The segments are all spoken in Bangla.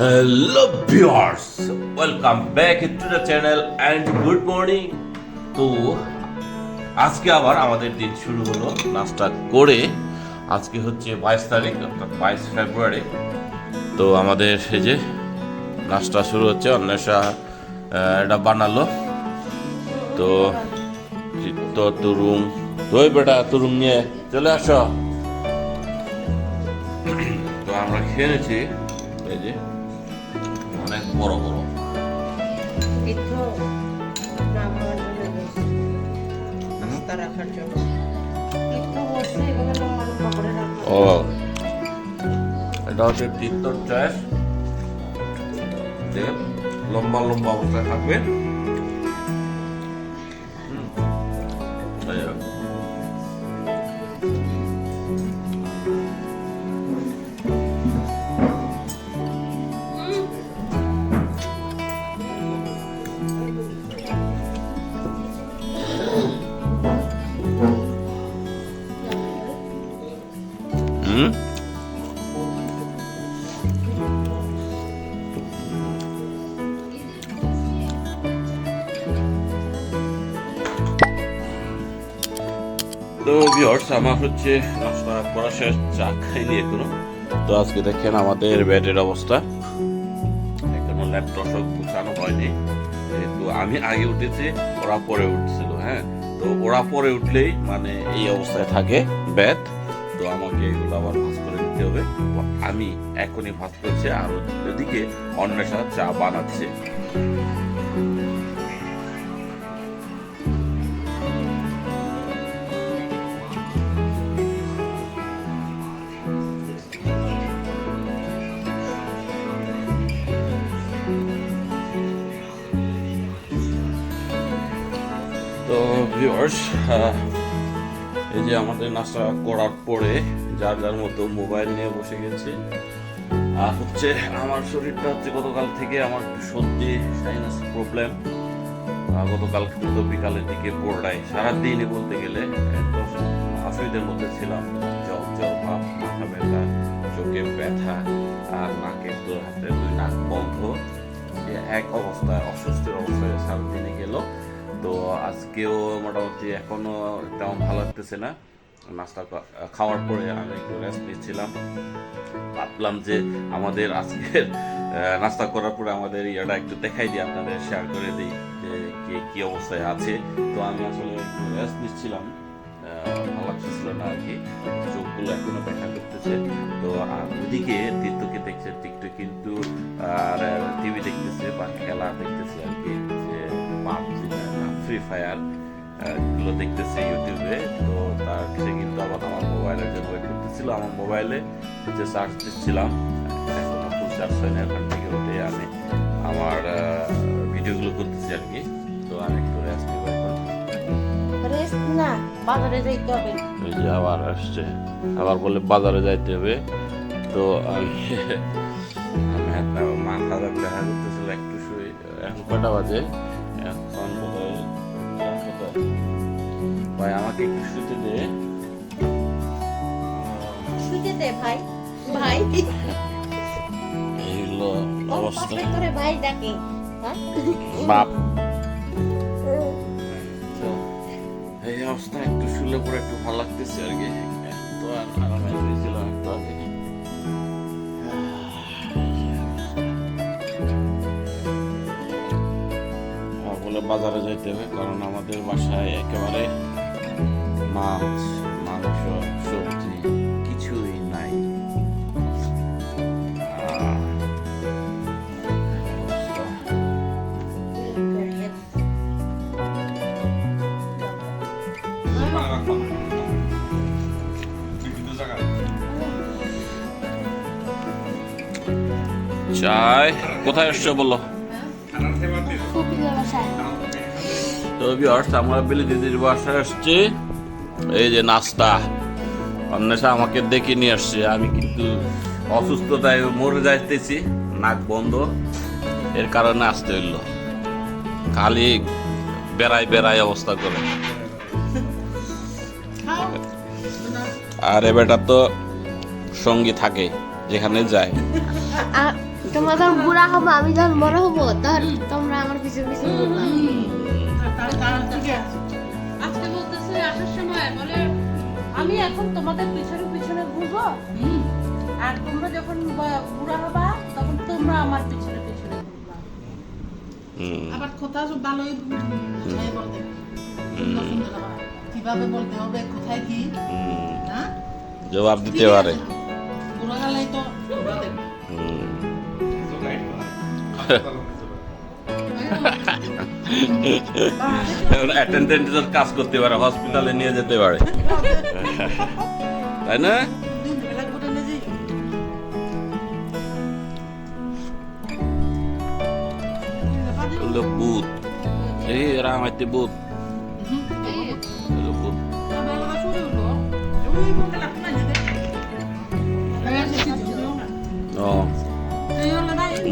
Hello viewers welcome back to the channel and good morning তো আজকে আবার আমাদের দিন শুরু হলো, নাস্তা করে। আজকে হচ্ছে বাইশ তারিখ, অর্থাৎ বাইশ ফেব্রুয়ারি। তো আমাদের এই যে নাস্তা শুরু হচ্ছে, অন্বেষা এটা বানালো। তো তো তুরুম। তুই বেটা তুরুম নিয়ে চলে আসো। তো আমরা খেয়ে নিয়েছি লম্বা বড় বড়। ও এটা হচ্ছে তিত্তর চয়েস লম্বা লম্বা অবস্থায় থাকবে। তো ভিউয়ার্স আমার হচ্ছে নাস্তা করা শেষ, চা খাইনি এখনও। তো আজকে দেখেন আমাদের বেডের অবস্থা। এখনও ল্যাপটপ সব গুছানো হয়নি। তো আমি আগে উঠেছি, ওরা পরে উঠছিল হ্যাঁ? তো ওরা পরে উঠলেই মানে এই অবস্থায় থাকে বেড তো আমাকে এগুলো আবার ভাজ করে নিতে হবে। আমি এখনই ভাজ করছি, আর ওদিকে অন্বেষা চা বানাচ্ছে। ভিউয়ার্স এই যে আমাদের নাস্তা করার পরে যার যার মতো মোবাইল নিয়ে বসে গেছি। আর হচ্ছে আমার শরীরটা হচ্ছে গতকাল থেকে আমার একটু সর্দি সাইনাস প্রবলেম গতকাল কিন্তু বিকালের দিকে পড়াই সারাদিনই বলতে গেলে অসুবিধার মধ্যে ছিলাম। জল জল ভাব, মাথা ব্যথা, চোখে ব্যথা, আর নাকে তো হাতে দুই নাক বন্ধ। এক অবস্থায় অসুস্থের অবস্থায় সারাদিনে গেল। তো আজকেও মোটামুটি এখনও তেমন ভালো লাগতেছে না। নাস্তা খাওয়ার পরে আমি একটু রেস্ট নিচ্ছিলাম। ভাবলাম যে আমাদের আজকের নাস্তা করার পরে আমাদের ইয়েটা একটু দেখাই দিই আপনাদের শেয়ার করে দিই যে কে কী অবস্থায় আছে। তো আমি আসলে একটু রেস্ট নিচ্ছিলাম। ভালো লাগতেছিল না আর কি। চোখগুলো এখনও দেখা করতেছে। তো আর ওদিকে তীর্থকে দেখছে টিকটক কিন্তু আর টিভি দেখতেছে বা খেলা দেখতেছে আর কি। ফ্রি ফায়ারগুলো দেখতেছি ইউটিউবে। তো তার সে কিন্তু আবার আমার মোবাইলের যে ওয়েট করতেছিল আমার মোবাইলে যে চার্জ দিচ্ছিলাম এখনও ফুল চার্জ হয়নি ওখান থেকে উঠে আমি আমার ভিডিওগুলো করতেছি আর কি। তো আমি একটু রেস্ট নিব এখন। রেস্ট না বাজারে যাইতে হবে। ওই যে আবার আসছে। আবার বলে বাজারে যাইতে হবে। তো আমি আমি মাথা দেখা করতেছিল একটু শুয়ে এখন কটা বাজে? ভাই আমাকে একটু শুতে দে। শুইতে দে ভাই ভাই। এই অবস্থা। করে ভাই ডাকে। হ্যাঁ? বাপ। এই অবস্থা একটু শুলে পরে একটু ভালো লাগতেছে আর কি। তো আর আরামে হয়েছিলাম একটু আগে আর বাজারে যাইতে হবে কারণ আমাদের বাসায় একেবারে মাছ, মাংস, সবজি কিছুই নাই। চাই, কোথায় এসছো বলো? তো ভিউয়ার্স আমরা বিলি দিদির বাসায় আসছি। এই যে নাস্তা। অন্বেষা আমাকে দেখে নিয়ে আসছে। আমি কিন্তু অসুস্থতায় মরে যাইতেছি নাক বন্ধ। এর কারণে আসতে হইল। খালি বেড়াই বেড়াই অবস্থা করে। আর এ বেটা তো সঙ্গী থাকে যেখানে যায়। তোমরা যখন বুড়া হব আমি যখন বড় হব তখন তোমরা আমার পিছনে ঘুরবা। আজকে বলতেছে আসার সময় বলে আমি এখন তোমাদের পিছনে পিছনে ঘুরবো। আর তোমরা যখন বুড়া হবা তখন তোমরা আমার পিছনে পিছনে ঘুরবা। আবার কথা সব ভালোই বলতে কীভাবে বলতে হবে কোথায় কি? না জবাব দিতে পারে। বুড়ো গেলেই তো হুম। অ্যাটেন্ডেন্টের কাজ করতে পারে হসপিটালে নিয়ে যেতে পারে। তাই না?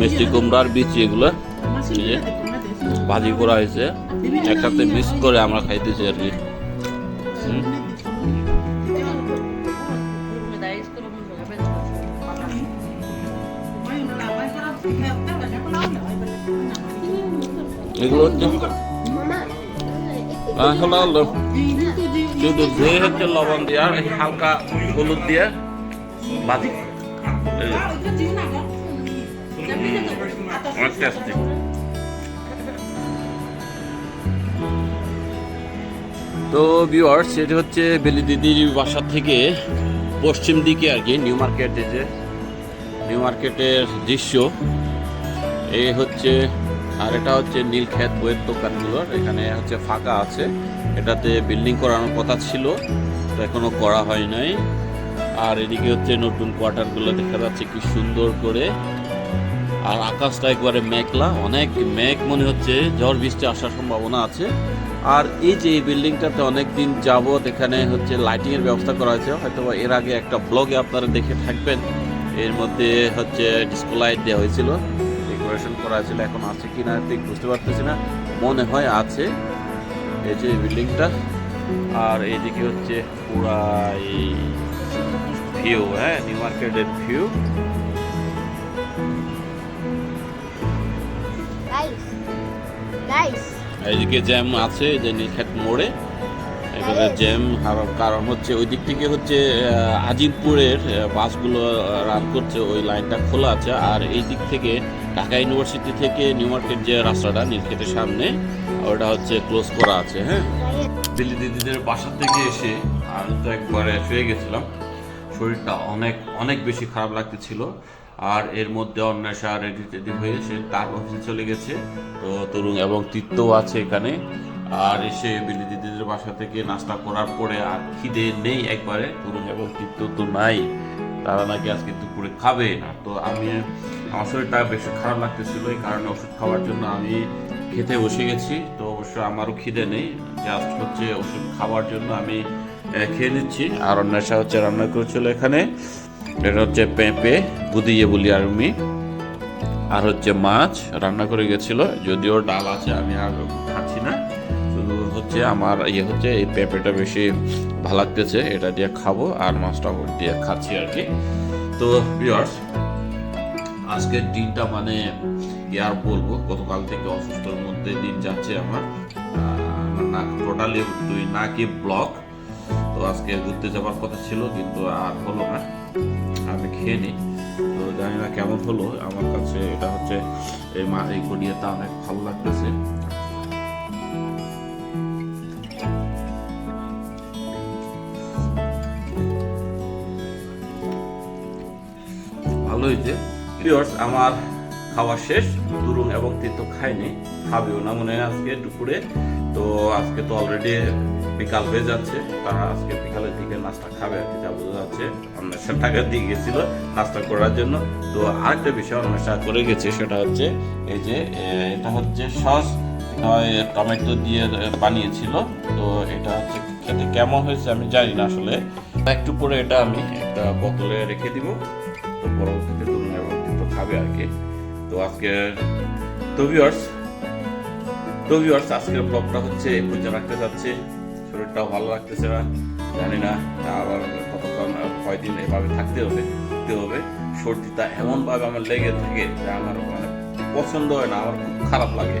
মিষ্টি কুমড়ার বীজ এগুলো। ভাজি করা হয়েছে। একসাথে মিক্স করে আমরা খাইতেছি আর কি। এগুলো হচ্ছে হলো শুধু ধুয়ে হচ্ছে লবণ দিয়ে আর হালকা হলুদ দিয়ে ভাজি। অনেক টেস্টি তো ভিউয়ার্স সেটা হচ্ছে বেলি দিদির বাসা থেকে পশ্চিম দিকে আর কি নিউ মার্কেটে যে নিউ মার্কেটের দৃশ্য। এই হচ্ছে, আর এটা হচ্ছে নীলক্ষেত বইয়ের দোকানগুলোর এখানে হচ্ছে ফাঁকা আছে। এটাতে বিল্ডিং করানোর কথা ছিল, তো এখনও করা হয় নাই। আর এদিকে হচ্ছে নতুন কোয়ার্টারগুলো দেখা যাচ্ছে, কি সুন্দর করে। আর আকাশটা একবারে মেঘলা, অনেক মেঘ মনে হচ্ছে, ঝড় বৃষ্টি আসার সম্ভাবনা আছে। আর এই যে এই বিল্ডিংটাতে অনেক দিন যাবৎ এখানে হচ্ছে লাইটিং এর ব্যবস্থা করা হয়েছে হয়তো এর আগে একটা ব্লগে আপনারা দেখে থাকবেন। এর মধ্যে হচ্ছে ডিসকো লাইট দেওয়া হয়েছিল ডেকোরেশন করা হয়েছিল, এখন আছে কিনা ঠিক বুঝতে পারতেছি না। মনে হয় আছে এই যে বিল্ডিংটা, আর এইদিকে হচ্ছে পুরা এই ভিউ হ্যাঁ নিউ মার্কেটের ভিউ গাইস গাইস এইদিকে জ্যাম আছে যে নীলক্ষেত মোড়ে। এখানে জ্যাম কারণ হচ্ছে ওই দিক থেকে হচ্ছে আজিমপুরের বাসগুলো রান করছে, ওই লাইনটা খোলা আছে। আর এই দিক থেকে ঢাকা ইউনিভার্সিটি থেকে নিউ মার্কেট যে রাস্তাটা নীলক্ষেতের সামনে, ওটা হচ্ছে ক্লোজ করা আছে হ্যাঁ? দিল্লি দিদিদের বাসা থেকে এসে আমি তো একবারে শুয়ে গেছিলাম। শরীরটা অনেক অনেক বেশি খারাপ লাগতেছিল। আর এর মধ্যে অন্বেষা রেডি টেডি হয়ে সে তার অফিসে চলে গেছে। তো তরুণ এবং তিত্তও আছে এখানে। আর এসে বিলি দিদিদের বাসা থেকে নাস্তা করার পরে আর খিদে নেই একবারে। তরুণ এবং তিত্ত তো নাই। তারা নাকি আজকে দুপুরে খাবে না। তো আমি, আমার শরীরটা বেশি খারাপ লাগতেছিল এই কারণে ওষুধ খাওয়ার জন্য আমি খেতে বসে গেছি। তো অবশ্য আমারও খিদে নেই। জাস্ট হচ্ছে ওষুধ খাওয়ার জন্য আমি খেয়ে নিচ্ছি। আর অন্বেষা হচ্ছে রান্না করেছিল এখানে। এটা হচ্ছে পেঁপে বুদিয়ে বলি আর আমি আর হচ্ছে মাছ, রান্না করে গেছিল। যদিও ডাল আছে, আমি আর খাচ্ছি না। শুধু হচ্ছে আমার ইয়ে হচ্ছে, এই পেঁপেটা বেশি ভালো লাগতেছে। এটা দিয়ে খাব আর মাছটা দিয়ে খাচ্ছি আর কি। তো ভিউয়ার্স আজকের দিনটা মানে আর বলব? গতকাল থেকে অসুস্থর মধ্যে দিন যাচ্ছে আমার। আমার নাক টোটালি দুই নাকি ব্লক তো আজকে ঘুরতে যাওয়ার কথা ছিল, কিন্তু আর হলো না। আমি খেয়ে নিই। তো জানি না কেমন হলো। আমার কাছে এটা হচ্ছে এই মা এই গড়িয়াটা অনেক ভালো লাগতেছে। হয়েছে ভিউয়ার্স আমার খাওয়া শেষ। দুরুন এবং তিত খাইনি। খাবেও না মনে হয় আজকে দুপুরে। তো আজকে তো অলরেডি বিকাল হয়ে যাচ্ছে। তারা আজকে বিকালের দিকে নাস্তা খাবে আর কি, যা বোঝা যাচ্ছে। অন্বেষা টাকা দিয়ে গেছিল নাস্তা করার জন্য। তো আরেকটা বিষয় অন্বেষা করে গেছে, সেটা হচ্ছে এই যে এটা হচ্ছে সস টমেটো দিয়ে বানিয়েছিল। তো এটা হচ্ছে খেতে কেমন হয়েছে আমি জানি না আসলে। একটু পরে এটা আমি একটা বোতলে রেখে দিব। তো পরবর্তীতে তরুণ এবং খাবে আর কি। তো আজকে, তো ভিউয়ার্স তো ভিউয়ার্স আজকের ব্লগটা হচ্ছে এই পর্যন্ত। রাখতে যাচ্ছে। শরীরটাও ভালো লাগতেছে না, জানি না আবার কতক্ষণ কয়দিন এভাবে থাকতে হবে থাকতে হবে। সর্দিটা এমনভাবে আমার লেগে থাকে যে আমার মানে পছন্দ হয় না, আমার খুব খারাপ লাগে।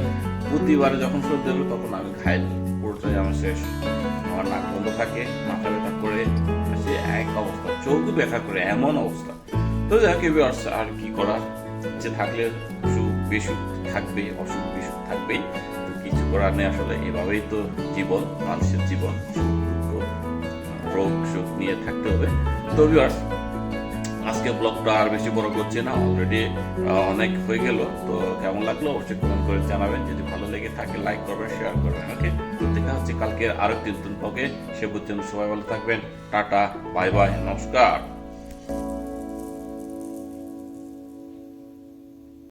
প্রতিবারে যখন সর্দি হলো তখন আমি খাই। পুরোটাই আমার শেষ। আমার নাক বন্ধ থাকে, মাথা ব্যথা করে, সে এক অবস্থা, চোখ ব্যথা করে, এমন অবস্থা। তো যাকে আর কি করা যে থাকলে সুখ বিসুখ থাকবেই অসুখ বিসুখ থাকবেই। নেই আসলে। এভাবেই তো জীবন, মানুষের জীবন রোগ, সুখ নিয়ে থাকতে হবে। তো ভিউয়ার্স আজকে ব্লগটা আর বেশি বড় করছে না অলরেডি অনেক হয়ে গেল। তো কেমন লাগল অবশ্যই কমেন্ট করে জানাবেন। যদি ভালো লেগে থাকে লাইক করবেন শেয়ার করবেন। ওকে, তো দেখা হচ্ছে কালকে আরেকটি নতুন ব্লগে সে পর্যন্ত সবাই ভালো থাকবেন। টাটা বাই বাই নমস্কার।